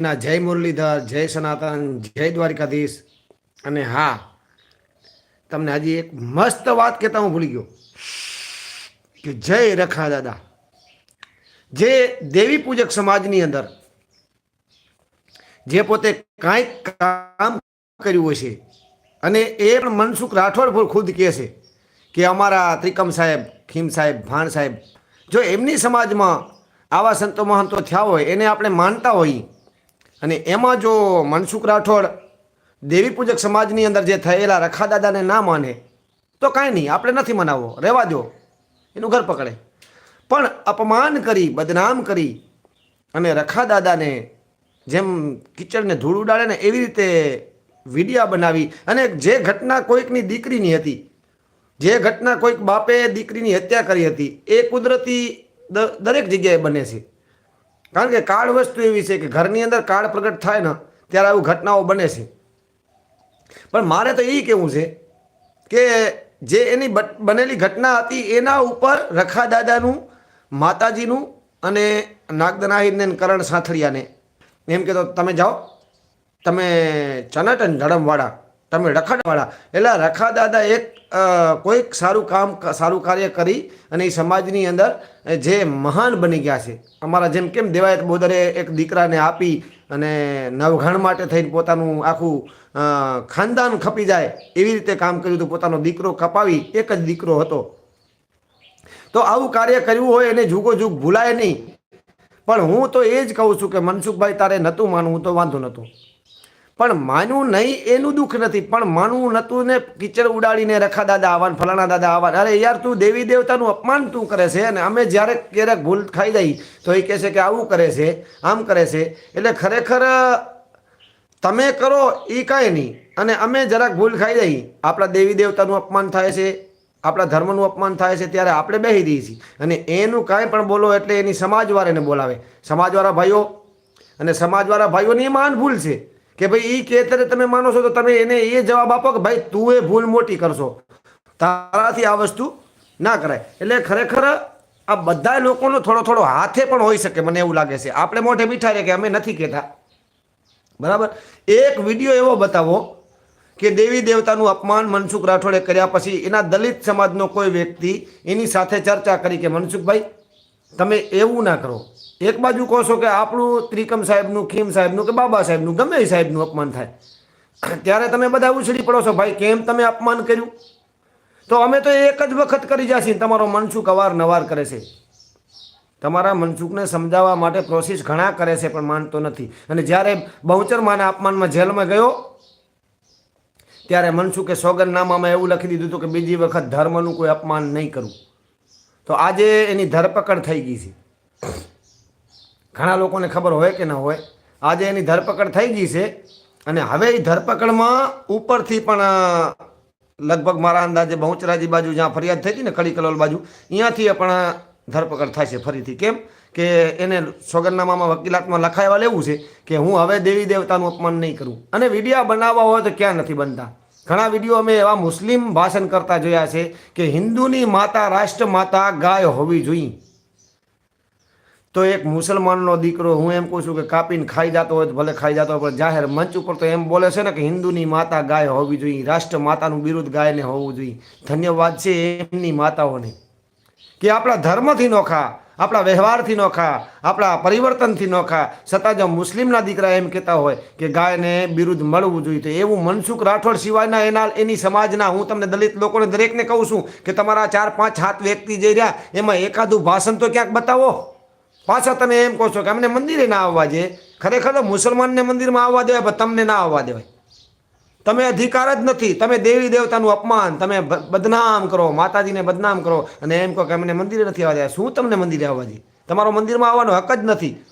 ના, જય મુરલીધર, જય સનાતન, જય દ્વારિકાધીશ. અને હા, તમને હજી એક મસ્ત વાત કહેતા હું ભૂલી ગયો. કે જય રખા દાદા. જે દેવી પૂજક સમાજની અંદર જે પોતે કાંઈક કામ કર્યું હશે અને એ પણ મનસુખ રાઠોડ ખુદ કહે છે કે અમારા ત્રિકમ સાહેબ, ખીમ સાહેબ, ભાણ સાહેબ, જો એમની સમાજમાં આવા સંતો મહંતો થયા હોય, એને આપણે માનતા હોઈએ. અને એમાં જો મનસુખ રાઠોડ દેવી પૂજક સમાજની અંદર જે થયેલા રખાદાદાને ના માને, તો કાંઈ નહીં, આપણે નથી મનાવવો. રહેવા દો. એનું ઘર પકડે. પણ અપમાન કરી, બદનામ કરી અને રખાદાદાને જેમ કિચડને ધૂળ ઉડાડે ને એવી રીતે વિડિયા બનાવી અને જે ઘટના કોઈકની દીકરીની હતી, જે ઘટના કોઈક બાપે દીકરીની હત્યા કરી હતી, એ કુદરતી દરેક જગ્યાએ બને છે. કારણ કે કાળ વસ્તુ એવી છે કે ઘરની અંદર કાળ પ્રગટ થાય ને, ત્યારે આવું ઘટનાઓ બને છે. પણ મારે તો એ કહેવું છે કે જે એની બનેલી ઘટના હતી, એના ઉપર રખા દાદાનું, માતાજીનું અને નાગદનાહિરને કરણ સાથળિયાને. એમ કે તો તમે જાઓ, તમે ચનટન ધડમવાળા, તમે રખડવાળા. એટલે રખા દાદા એક કોઈક સારું કામ, સારું કાર્ય કરી અને એ સમાજની અંદર જે મહાન બની ગયા છે. અમારા જેમ કેમ દેવાયત બોદરે એક દીકરાને આપી અને નવઘણ માટે થઈને પોતાનું આખું ખાનદાન ખપી જાય એવી રીતે કામ કર્યું હતું. પોતાનો દીકરો કપાવી, એક જ દીકરો હતો. તો આવું કાર્ય કર્યું હોય એને જુગો જુગ ભૂલાય નહીં. પણ હું તો એ જ કહું છું કે મનસુખભાઈ તારે નહોતું માનવું તો વાંધો નહોતું. પણ માનવું નહીં એનું દુઃખ નથી. પણ માનવું નહોતું ને કિચડ ઉડાડીને રખા દાદા આવવાનું, ફલાણા દાદા આવવાન. અરે યાર, તું દેવી દેવતાનું અપમાન તું કરે છે અને અમે જ્યારે ક્યારેક ભૂલ ખાઈ જઈ તો એ કહે છે કે આવું કરે છે, આમ કરે છે. એટલે ખરેખર, તમે કરો એ કાંઈ નહીં. અને અમે જરાક ભૂલ ખાઈ જઈ આપણા દેવી દેવતાનું અપમાન થાય છે, આપણા ધર્મનું અપમાન થાય છે, ત્યારે આપણે બેસી દઈએ છીએ. અને એનું કાંઈ પણ બોલો એટલે એની સમાજવાળાને બોલાવે. સમાજવાળા ભાઈઓ, અને સમાજવાળા ભાઈઓની એ મહાન ભૂલ છે. કે ભાઈ એ કે ત્યારે તમે માનો છો તો તમે એને એ જવાબ આપો કે ભાઈ, તું એ ભૂલ મોટી કરશો. તારાથી આ વસ્તુ ના કરાય. એટલે ખરેખર આ બધા લોકોનો થોડો થોડો હાથે પણ હોઈ શકે, મને એવું લાગે છે. આપણે મોઢે મીઠા રે કે અમે નથી કહેતા. બરાબર? એક વીડિયો એવો બતાવો કે દેવી દેવતાનું અપમાન મનસુખ રાઠોડે કર્યા પછી એના દલિત સમાજનો કોઈ વ્યક્તિ એની સાથે ચર્ચા કરી કે મનસુખભાઈ તમે એવું ના કરો. એક બાજુ કહો છો કે આપણું ત્રિકમ સાહેબનું, ખીમ સાહેબનું કે બાબા સાહેબનું, ગમે એ સાહેબનું અપમાન થાય. ત્યારે તમે બધા ઉછળી પડો છો, ભાઈ, કેમ તમે અપમાન કર્યું? તો અમે તો એક જ વખત કરી જશે તમારો મનસુખ અવારનવાર કરે છે. તમારા મનસુખને સમજાવવા માટે પ્રોસેસ ઘણા કરે છે, પણ માનતો નથી. અને જ્યારે બહુચર માના અપમાનમાં જેલમાં ગયો, ત્યારે મનસુખે સોગંદનામામાં એવું લખી દીધું હતું કે બીજી વખત ધર્મનું કોઈ અપમાન નહીં કરું. તો આજે એની ધરપકડ થઈ ગઈ છે. ઘણા લોકોને ખબર હોય કે ન હોય, આજે એની ધરપકડ થઈ ગઈ છે અને હવે એ ધરપકડમાં ઉપરથી પણ લગભગ મારા અંદાજે બહુચરાજી બાજુ જ્યાં ફરિયાદ થઈ હતી ને કડી કલોલ બાજુ અહીંયાથી પણ ધરપકડ છે ફરીથી. કેમ કે એને સોગંદનામામાં વકીલાતમાં લખાયેલા લેવું છે કે હું હવે દેવી દેવતાનું અપમાન નહીં કરું. અને વિડીયા બનાવવા હોય તો ક્યાં નથી બનતા? ઘણા વીડિયો અમે એવા મુસ્લિમ ભાષણ કરતા જોયા છે કે હિન્દુની માતા રાષ્ટ્ર માતા ગાય હોવી જોઈએ. તો એક મુસલમાનનો દીકરો, હું એમ કહું છું કે કાપીને ખાઈ જતો હોય તો ભલે ખાઈ જતો હોય, પણ જાહેર મંચ ઉપર તો એમ બોલે છે ને કે હિન્દુની માતા ગાય હોવી જોઈએ રાષ્ટ્ર માતાનું બિરુદ ગાયને હોવું જોઈએ. ધન્યવાદ છે એમની માતાઓને. કે આપણા ધર્મથી નોખા આપણા વ્યવહારથી ન ખા, આપણા પરિવર્તનથી ન ખા. છતાં જો મુસ્લિમના દીકરા એમ કહેતા હોય કે ગાયને બિરુદ મળવું જોઈએ, તો એવું મનસુખ રાઠોડ સિવાયના એના એની સમાજના હું તમને દલિત લોકોને દરેકને કહું છું કે તમારા ચાર પાંચ સાત વ્યક્તિ જઈ રહ્યા, એમાં એકાદું ભાષણ તો ક્યાંક બતાવો. પાછા તમે એમ કહો છો કે અમને મંદિરે ના આવવા દે. ખરેખર મુસલમાનને મંદિરમાં આવવા દેવાય, પણ તમને ના આવવા દેવાય. તમે અધિકાર જ નથી. તમે દેવી દેવતાનું અપમાન, તમે બદનામ કરો, માતાજીને બદનામ કરો. અને એમ કહો કે અમને મંદિરે નથી આવવા દે શું તમને મંદિરે આવવા દે? તમારો મંદિરમાં આવવાનો હક જ નથી.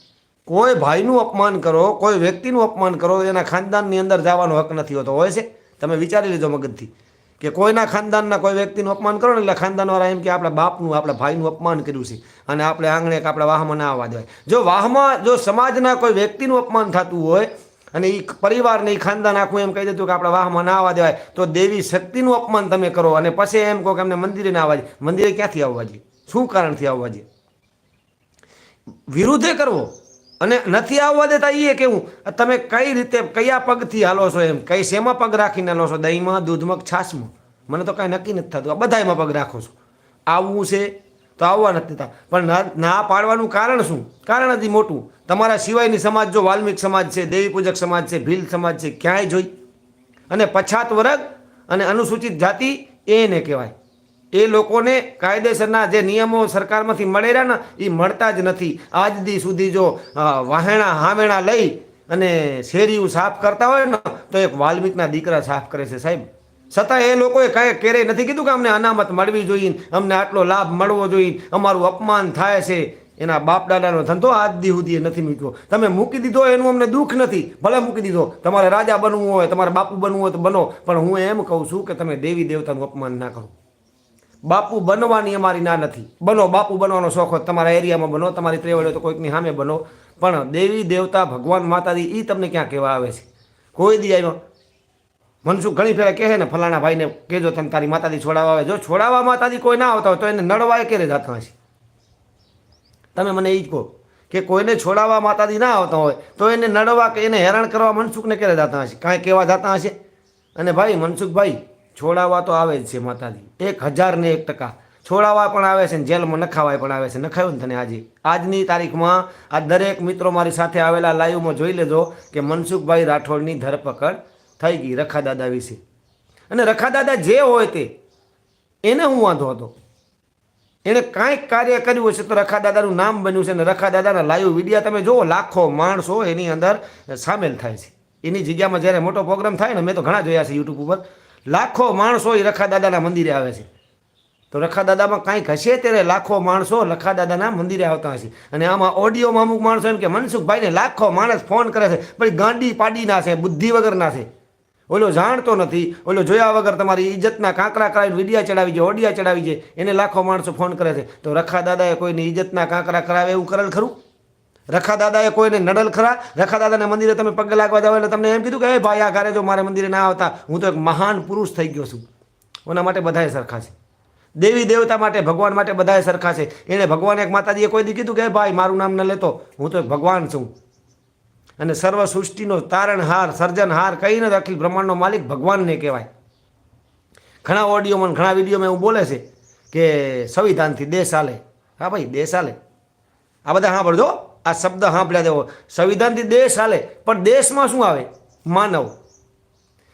કોઈ ભાઈનું અપમાન કરો, કોઈ વ્યક્તિનું અપમાન કરો, એના ખાનદાનની અંદર જવાનો હક નથી હોતો. હોય છે? તમે વિચારી લેજો મગજથી. કે કોઈના ખાનદાનના કોઈ વ્યક્તિનું અપમાન કરો ને એટલે ખાનદાનવાળા એમ કે આપણા બાપનું, આપણા ભાઈનું અપમાન કર્યું છે. અને આપણે આંગણે કે આપણા વાહમાં ના આવવા દેવાય. જો વાહમાં, જો સમાજના કોઈ વ્યક્તિનું અપમાન થતું હોય અને એ પરિવારને એ ખાનદાન આખું એમ કહી દીધું કે આપણા વાહમાં ના આવવા દેવાય. તો દેવી શક્તિનું અપમાન તમે કરો. અને પછી એમ કહો કે અમને મંદિરે ના આવવા જોઈએ મંદિરે ક્યાંથી આવવા જોઈએ શું કારણથી આવવા જોઈએ વિરુદ્ધે કરવો અને નથી આવવા દેતા એ કેવું? તમે કઈ રીતે, કયા પગથી હાલો છો એમ? કઈ શેમાં પગ રાખીને હાલો છો? દહીંમાં, દૂધમાં છાશમાં? મને તો કાંઈ નક્કી નથી થતું. આ બધાયમાં પગ રાખો છો. આવવું છે તો આવવા નથી થતા પણ ના પાડવાનું કારણ શું? કારણ હતી મોટું. તમારા સિવાયની સમાજ જો વાલ્મિક સમાજ છે, દેવી પૂજક સમાજ છે, ભીલ સમાજ છે, ક્યાંય જોઈ? અને પછાત વર્ગ અને અનુસૂચિત જાતિ એને કહેવાય. એ લોકોને કાયદેસરના જે નિયમો સરકારમાંથી મળેલા ને, એ મળતા જ નથી. આજ દી સુધી જો વાહેણા હાવેણા લઈ અને શેરીઓ સાફ કરતા હોય ને, તો એક વાલ્મિકના દીકરા સાફ કરે છે સાહેબ. છતાં એ લોકોએ કાંઈ ક્યારેય નથી કીધું કે અમને અનામત મળવી જોઈએ, અમને આટલો લાભ મળવો જોઈએ, અમારું અપમાન થાય છે. એના બાપ દાદાનો ધંધો આજ દી સુધી નથી મૂક્યો. તમે મૂકી દીધો એનું અમને દુઃખ નથી. ભલે મૂકી દીધો. તમારે રાજા બનવું હોય, તમારે બાપુ બનવું હોય તો બનો. પણ હું એમ કહું છું કે તમે દેવી દેવતાનું અપમાન ના કરો. બાપુ બનવાની અમારી ના નથી. બનો, બાપુ બનવાનો શોખ હોય તમારા એરિયામાં બનો, તમારી ત્રેવડ તો કોઈકની સામે બનો. પણ દેવી દેવતા ભગવાન માતાજી એ તમને ક્યાં કહેવા આવે છે? કોઈ દી આવ્યો. મનસુખ ઘણી ફેરા કહે ને, ફલાણા ભાઈને કહેજો તમે તારી માતાજી છોડાવવા આવે. જો છોડાવવા માતાજી કોઈ ના આવતા હોય તો એને નડવા એ ક્યારે જતા હશે? તમે મને એ જ કહો કે કોઈને છોડાવવા માતાજી ના આવતા હોય, તો એને નડવા કે એને હેરાન કરવા મનસુખને ક્યારે જતા હશે? કાંઈ કહેવા જતા હશે? અને ભાઈ, મનસુખભાઈ, છોડાવવા તો આવે જ છે માતાજી. એક હજાર ને એક ટકા. છોડાવવા પણ આવે છે ને જેલમાં નખાવાય પણ આવે છે. નખાયું ને તને આજે? આજની તારીખમાં આ દરેક મિત્રો મારી સાથે આવેલા લાઈવમાં જોઈ લેજો કે મનસુખભાઈ રાઠોડની ધરપકડ થઈ ગઈ રખા દાદા વિશે. અને રખા દાદા જે હોય તે, એને હું વાંધો હતો. એણે કાંઈક કાર્ય કર્યું હશે તો રખા દાદાનું નામ બન્યું છે અને રખા દાદાના લાઈવ વિડીયા તમે જુઓ, લાખો માણસો એની અંદર સામેલ થાય છે. એની જગ્યામાં જ્યારે મોટો પ્રોગ્રામ થાય ને મેં તો ઘણા જોયા છે યુટ્યુબ ઉપર, લાખો માણસો એ રખા દાદાના મંદિરે આવે છે. તો રખા દાદામાં કાંઈક હશે ત્યારે લાખો માણસો રખા દાદાના મંદિરે આવતા હશે. અને આમાં ઓડિયોમાં અમુક માણસો એમ કે, મનસુખભાઈને લાખો માણસ ફોન કરે છે પછી ગાંડી પાડીના છે, બુદ્ધિ વગરના છે. ઓલો જાણતો નથી. ઓલો જોયા વગર તમારી ઇજ્જતના કાંકરા કરાવીને વિડિયા ચડાવી છે, ઓડિયા ચડાવી છે. એને લાખો માણસો ફોન કરે છે. તો રખા દાદાએ કોઈની ઇજ્જતના કાંકરા કરાવે એવું કરેલ ખરું? રખા દાદાએ કોઈને નડલ ખરા? રખા દાદાને મંદિરે તમે પગ લાગવા જાવ એટલે તમને એમ કીધું કે, એ ભાઈ, આ ઘરે જો મારે મંદિરે ના આવતા, હું તો એક મહાન પુરુષ થઈ ગયો છું. ઓના માટે બધાએ સરખા છે. દેવી દેવતા માટે, ભગવાન માટે બધાએ સરખા છે. એણે ભગવાન એક માતાજીએ કોઈ દી કીધું કે ભાઈ, મારું નામ ન લેતો. હું તો એક ભગવાન છું. અને સર્વ સૃષ્ટિનો તારણહાર, સર્જનહાર કહીને તો અખિલ બ્રહ્માંડનો માલિક ભગવાનને કહેવાય. ઘણા ઓડિયોમાં ઘણા વિડીયોમાં એવું બોલે છે કે સંવિધાનથી દેશ હાલે. હા ભાઈ, દેશ હાલે. આ બધા સાંભળજો. આ શબ્દ સાંભળ્યા દેવો. સંવિધાનથી દેશ હાલે. પણ દેશમાં શું આવે? માનવ.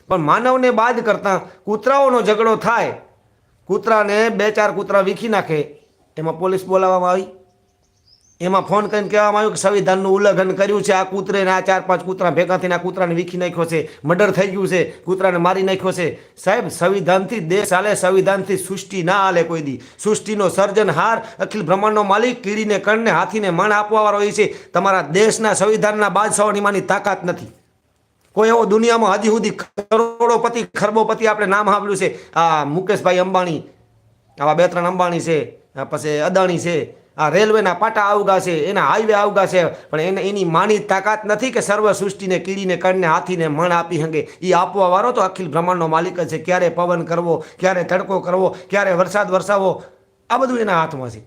પણ માનવને બાદ કરતાં કૂતરાઓનો ઝઘડો થાય. કૂતરાને બે ચાર કૂતરા વીખી નાખે. એમાં પોલીસ બોલાવવામાં આવી. એમાં ફોન કરીને કહેવામાં આવ્યું કે સંવિધાનનું ઉલ્લંઘન કર્યું છે. આ કૂતરે આ ચાર પાંચ કૂતરા ભેગા થઈને આ કૂતરાને વીખી નાખ્યો છે. મર્ડર થઈ ગયું છે. કૂતરાને મારી નાખ્યો છે. સાહેબ, સંવિધાનથી દેશ હાલે, સંવિધાનથી સૃષ્ટિ ના હાલે કોઈ દી. સૃષ્ટિનો સર્જનહાર અખિલ બ્રહ્માંડનો માલિક, કીડીને, કણને, હાથીને મણ આપવાવાળો એ છે. તમારા દેશના સંવિધાનના બાદશાહોની માની તાકાત નથી. કોઈ એવો દુનિયામાં હજી સુધી કરોડોપતિ, ખરબોપતિ આપણે નામ સાંભળ્યું છે. આ મુકેશભાઈ અંબાણી, આવા બે ત્રણ અંબાણી છે પછી અદાણી છે આ રેલવેના પાટા આવગા છે, એના હાઈવે આવગા છે, પણ એને એની માની તાકાત નથી કે સર્વ સૃષ્ટિને કીડીને કણને હાથીને મણ આપી શકે એ આપવા વાળો તો અખિલ બ્રહ્માંડનો માલિક છે. ક્યારે પવન કરવો, ક્યારે તડકો કરવો, ક્યારે વરસાદ વરસાવો, આ બધું એના હાથમાં છે.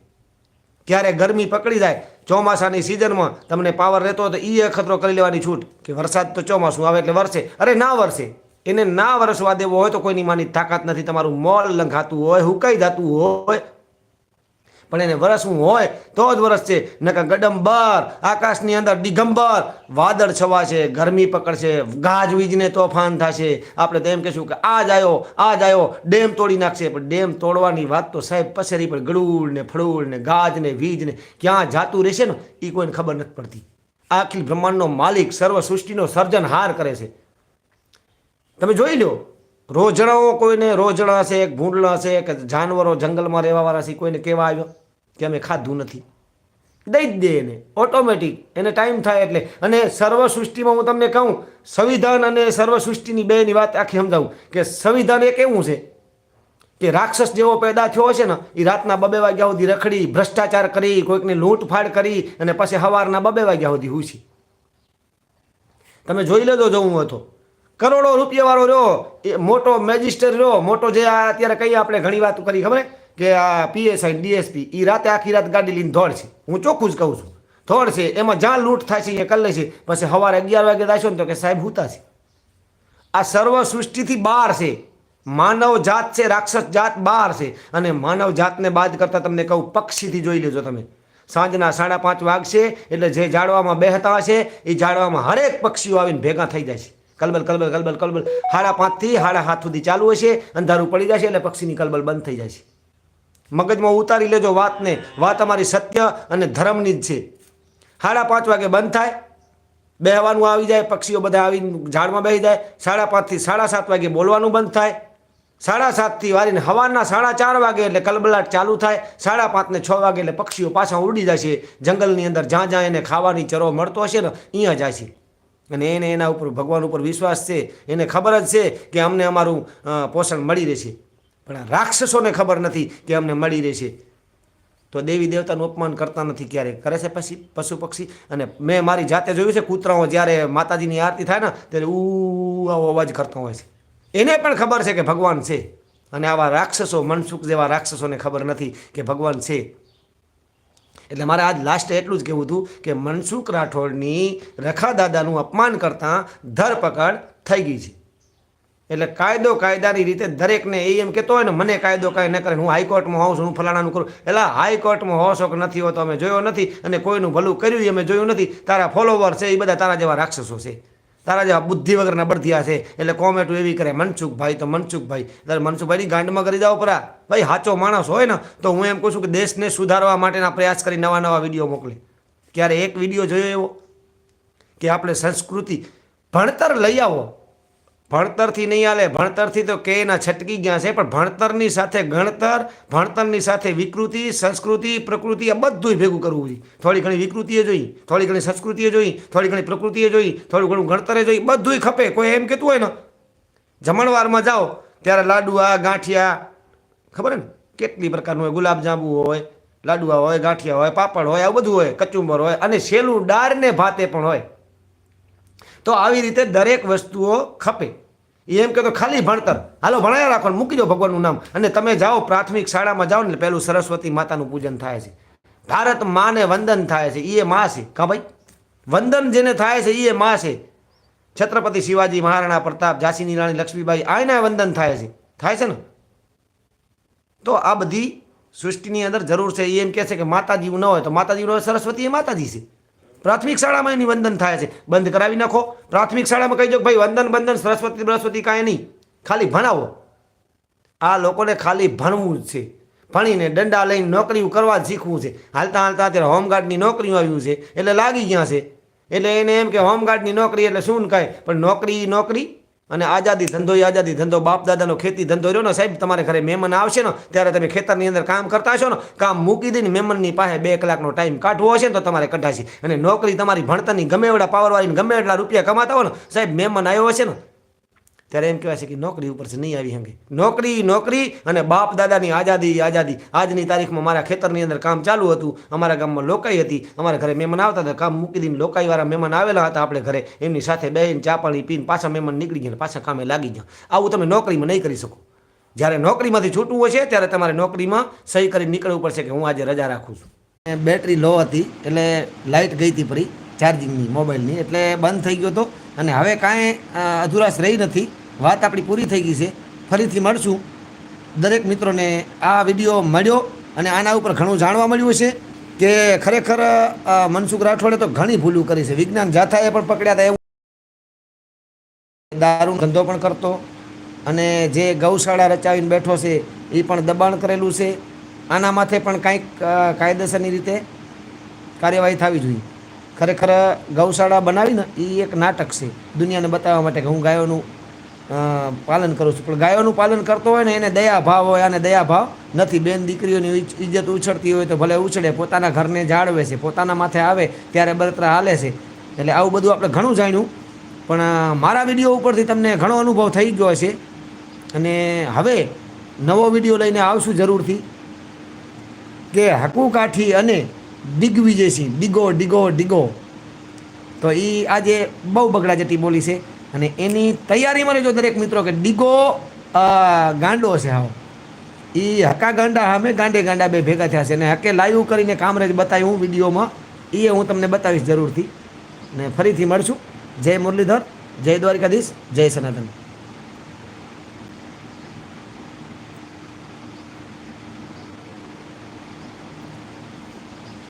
ક્યારે ગરમી પકડી જાય, ચોમાસાની સિઝનમાં તમને પાવર રહેતો તો એ અખતરો કરી લેવાની છૂટ. કે વરસાદ તો ચોમાસું આવે એટલે વરસે. અરે ના વરસે. એને ના વરસવા દેવો હોય તો કોઈની માની તાકાત નથી. તમારું મોલ લંઘાતું હોય, હુકાઈ જતું હોય પણ એને વરસવું હોય તો જ વરસ છે. નકર ગડંબર, આકાશની અંદર દિગંબર, વાદળ છવાશે, ગરમી પકડશે ગાજવીજને તોફાન થશે. આપણે તો એમ કહેશું કે આ જ આવ્યો આ જ આવ્યો ડેમ તોડી નાખશે. પણ ડેમ તોડવાની વાત તો સાહેબ પસેરી, પણ ગળુડ ને ફળુડ ને ગાજ ને વીજ ને ક્યાં જાતું રહેશે ને એ કોઈને ખબર નથી પડતી. આ અખિલ બ્રહ્માંડનો માલિક સર્વ સૃષ્ટિનો સર્જનહાર કરે છે. તમે જોઈ લો. રોજડાઓ કોઈને રોજડા છે, એક ભૂંડલા છે, કે જાનવરો જંગલમાં રહેવાવાળા છે, કોઈને કહેવા આવ્યો કે અમે ખાધું નથી. દઈ જ દે એને ઓટોમેટિક એને ટાઈમ થાય એટલે. અને સર્વ સૃષ્ટિમાં હું તમને કહું, સંવિધાન અને સર્વ સૃષ્ટિની બેની વાત આખી સમજાવું કે સંવિધાન એક એવું છે કે રાક્ષસ જેવો પેદા થયો હશે ને એ રાતના બબે વાગ્યા સુધી રખડી, ભ્રષ્ટાચાર કરી, કોઈકને લૂંટફાડ કરી અને પછી સવારના બબે વાગ્યા સુધી હુસી તમે જોઈ લેજો જો હું હતો. કરોડો રૂપિયાવાળો રહ્યો, એ મોટો મેજિસ્ટર રહ્યો, મોટો જે આ અત્યારે કહીએ આપણે ઘણી વાત કરી ખબર કે આ પીએસઆઈ ડીએસપી એ રાતે આખી રાત ગાડી લઈને દોડ છે. હું ચોખ્ખું જ કહું છું. ધોળ છે, એમાં જ્યાં લૂંટ થાય છે, અહીંયા કરી લે છે. પછી સવારે અગિયાર વાગે છે ને તો કે સાહેબ હુતા છે. આ સર્વ સૃષ્ટિથી બહાર છે. માનવ જાત છે, રાક્ષસ જાત બહાર છે. અને માનવ જાતને બાદ કરતાં તમને કહું, પક્ષીથી જોઈ લેજો તમે. સાંજના સાડા પાંચ વાગશે, એટલે જે ઝાડવામાં બેહતા હશે, એ ઝાડવામાં હરેક પક્ષીઓ આવીને ભેગા થઈ જાય છે. કલબલ કલબલ કલબલ કલબલ. હાડા પાંચથી હાડા હાથ સુધી ચાલુ હશે અંધારું પડી જશે એટલે પક્ષીની કલબલ બંધ થઈ જાય છે. મગજમાં ઉતારી લેજો વાતને. વાત અમારી સત્ય અને ધર્મની જ છે. સાડા પાંચ વાગે બંધ થાય. બેહવાનું આવી જાય, પક્ષીઓ બધા આવીને ઝાડમાં બેસી જાય. સાડા પાંચથી સાડા સાત વાગે બોલવાનું બંધ થાય. સાડા સાતથી વારીને હવાના સાડા ચાર વાગે એટલે કલબલાટ ચાલુ થાય. સાડા પાંચને છ વાગે એટલે પક્ષીઓ પાછા ઉડી જશે જંગલની અંદર જ્યાં જ્યાં એને ખાવાની ચરો મળતો હશે ને, અહીંયા જાય છે. અને એને એના ઉપર ભગવાન ઉપર વિશ્વાસ છે, એને ખબર જ છે કે અમને અમારું પોષણ મળી રહેશે. પણ રાક્ષસોને ખબર નથી કે અમને મળી રહેશે. તો દેવી દેવતાનું અપમાન કરતા નથી ક્યારેક કરે છે પછી પશુ પક્ષી? અને મેં મારી જાતે જોયું છે, કૂતરાઓ જ્યારે માતાજીની આરતી થાય ને, ત્યારે ઉ, આવો અવાજ કરતો હોય છે. એને પણ ખબર છે કે ભગવાન છે. અને આવા રાક્ષસો, મનસુખ જેવા રાક્ષસોને ખબર નથી કે ભગવાન છે. એટલે મારે આજ લાસ્ટ એટલું જ કહેવું હતું કે મનસુખ રાઠોડની રખા દાદાનું અપમાન કરતાં ધરપકડ થઈ ગઈ છે. એટલે કાયદો કાયદાની રીતે દરેકને એ એમ કહેતો હોય ને, મને કાયદો કાંઈ ન કરે, હું હાઈકોર્ટમાં હોઉં છું, હું ફલાણાનું કરું. એટલે હાઈકોર્ટમાં હો છો કે નથી હોતો, અમે જોયો નથી અને કોઈનું ભલું કર્યું અમે જોયું નથી. તારા ફોલોવર છે, એ બધા તારા જેવા રાક્ષસો છે. તારા જેવા બુદ્ધિ વગરના બળધિયા છે. એટલે કોમેટો એવી કરે, મનસુખભાઈ, તો મનસુખભાઈ. ત્યારે મનસુખભાઈની ગાંડમાં કરી જાઓ પરા. ભાઈ સાચો માણસ હોય ને, તો હું એમ કહું છું કે દેશને સુધારવા માટેના પ્રયાસ કરી નવા નવા વીડિયો મોકલે. ક્યારે એક વીડિયો જોયો એવો? કે આપણે સંસ્કૃતિ ભણતર લઈ આવો. ભણતરથી નહીં હાલે, ભણતરથી તો કે એના છટકી ગયા છે, પણ ભણતરની સાથે ગણતર, ભણતરની સાથે વિકૃતિ, સંસ્કૃતિ, પ્રકૃતિ, આ બધું ભેગું કરવું જોઈએ. થોડી ઘણી વિકૃતિએ જોઈ, થોડી ઘણી સંસ્કૃતિએ જોઈ, થોડી ઘણી પ્રકૃતિએ જોઈ, થોડું ઘણું ગણતરે જોઈ, બધુંય ખપે. કોઈ એમ કહેતું હોય ને, જમણવારમાં જાઓ, ત્યારે લાડુઆ, ગાંઠિયા, ખબર ને, કેટલી પ્રકારનું હોય, ગુલાબજાંબુ હોય, લાડુઆ હોય, ગાંઠિયા હોય, પાપડ હોય, આવું બધું હોય, કચુંબર હોય, અને શેલું દાળને ભાતે પણ હોય. તો આવી રીતે દરેક વસ્તુઓ ખપે. એમ કે તો ખાલી ભણતર. હાલો, ભણાયા રાખો મૂકી દો ભગવાનનું નામ. અને તમે જાઓ પ્રાથમિક શાળામાં જાઓ ને પહેલું સરસ્વતી માતાનું પૂજન થાય છે. ભારત માને વંદન થાય છે એ મા છે. કા ભાઈ? વંદન જેને થાય છે એ મા છે. છત્રપતિ શિવાજી, મહારાણા પ્રતાપ, ઝાંસીની રાણી લક્ષ્મીબાઈ, આયના વંદન થાય છે. થાય છે ને? તો આ બધી સૃષ્ટિની અંદર જરૂર છે. એ એમ કહે છે કે માતાજી ન હોય તો માતાજી હોય સરસ્વતી એ માતાજી છે. પ્રાથમિક શાળામાં એની વંદન થાય છે. બંધ કરાવી નાખો. પ્રાથમિક શાળામાં કહી દો ભાઈ વંદન બંધન સરસ્વતી સરસ્વતી કાંઈ નહીં. ખાલી ભણાવો. આ લોકોને ખાલી ભણવું જ છે. ભણીને દંડા લઈને નોકરીઓ કરવા શીખવું છે. હાલતા હાલતા અત્યારે હોમગાર્ડની નોકરીઓ આવ્યું છે. એટલે લાગી ગયા છે. એટલે એને એમ કે હોમગાર્ડની નોકરી એટલે શું કહે પણ નોકરી નોકરી અને આઝાદી ધંધો એ આઝાદી ધંધો બાપ દાદાનો ખેતી ધંધો રહ્યો ને સાહેબ, તમારે ઘરે મહેમાન આવશે ને, ત્યારે તમે ખેતરની અંદર કામ કરતા હશો ને, કામ મૂકી દઈને મહેમાનની પાસે બે કલાકનો ટાઈમ કાઢવો હશે ને, તો તમારે કઢાશે. અને નોકરી તમારી ભણતરની ગમે એવડા પાવરવાળીને ગમે એટલા રૂપિયા કમાતા હોય ને, સાહેબ, મહેમાન આવ્યો હશે ને ત્યારે એમ કહેવાય છે કે નોકરી ઉપર છે, નહીં આવી શકે નોકરી નોકરી અને બાપ દાદાની આઝાદી આઝાદી. આજની તારીખમાં મારા ખેતરની અંદર કામ ચાલુ હતું. અમારા ગામમાં લોકાઈ હતી. અમારા ઘરે મહેમાન આવતા હતા. કામ મૂકી દઈને લોકાઈવાળા મહેમાન આવેલા હતા આપણે ઘરે. એમની સાથે બેહીને ચા પાણી પીને પાછા મહેમાન નીકળી ગયા પાછા કામે લાગી ગયા. આવું તમે નોકરીમાં નહીં કરી શકો. જ્યારે નોકરીમાંથી છૂટવું હોય છે, ત્યારે તમારે નોકરીમાં સહી કરી નીકળવું પડશે કે હું આજે રજા રાખું છું. બેટરી લો હતી, એટલે લાઇટ ગઈ હતી ફરી. ચાર્જિંગની, મોબાઈલની. એટલે બંધ થઈ ગયો હતો અને હવે કાંઈ અધુરાશ રહી નથી. વાત આપણી પૂરી થઈ ગઈ છે. ફરીથી મળશું. દરેક મિત્રોને આ વીડિયો મળ્યો અને આના ઉપર ઘણું જાણવા મળ્યું છે કે ખરેખર મનસુખ રાઠોડે તો ઘણી ભૂલું કરી છે. વિજ્ઞાન જાથાએ પણ પકડ્યા હતા એવું. દારૂ ધંધો પણ કરતો. અને જે ગૌશાળા રચાવીને બેઠો છે એ પણ દબાણ કરેલું છે. આના માથે પણ કાંઈક કાયદેસરની રીતે કાર્યવાહી થવી જોઈએ. ખરેખર ગૌશાળા બનાવીને એ એક નાટક છે. દુનિયાને બતાવવા માટે કે હું ગાયોનું પાલન કરું છું. પણ ગાયોનું પાલન કરતો હોય ને એને દયા ભાવ હોય અને દયા ભાવ નથી. બેન દીકરીઓની ઇજ- ઇજ્જત ઉછળતી હોય તો ભલે ઉછળે, પોતાના ઘરને જાળવે છે, પોતાના માથે આવે ત્યારે બળતરા હાલે છે. એટલે આવું બધું આપણે ઘણું જાણ્યું. પણ મારા વીડિયો ઉપરથી તમને ઘણો અનુભવ થઈ ગયો હશે. અને હવે નવો વીડિયો લઈને આવશું જરૂરથી. કે હાકુ કાઠી અને દિગ્વિજયસિંહ ડિગો ડિગો ડિગો. તો એ આજે બહુ બગડા જતી બોલી છે અને એની તૈયારીમાં રહેજો દરેક મિત્રો કે ડિગો ગાંડો છે આવો. એ હકા ગાંડા સામે ગાંડે ગાંડા બે ભેગા થયા છે. અને હકે લાઈવ કરીને કામરેજ બતાવ્યું વિડીયોમાં. એ હું તમને બતાવીશ જરૂરથી. ને ફરીથી મળશું. જય મુરલીધર, જય દ્વારિકાધીશ, જય સનાતન.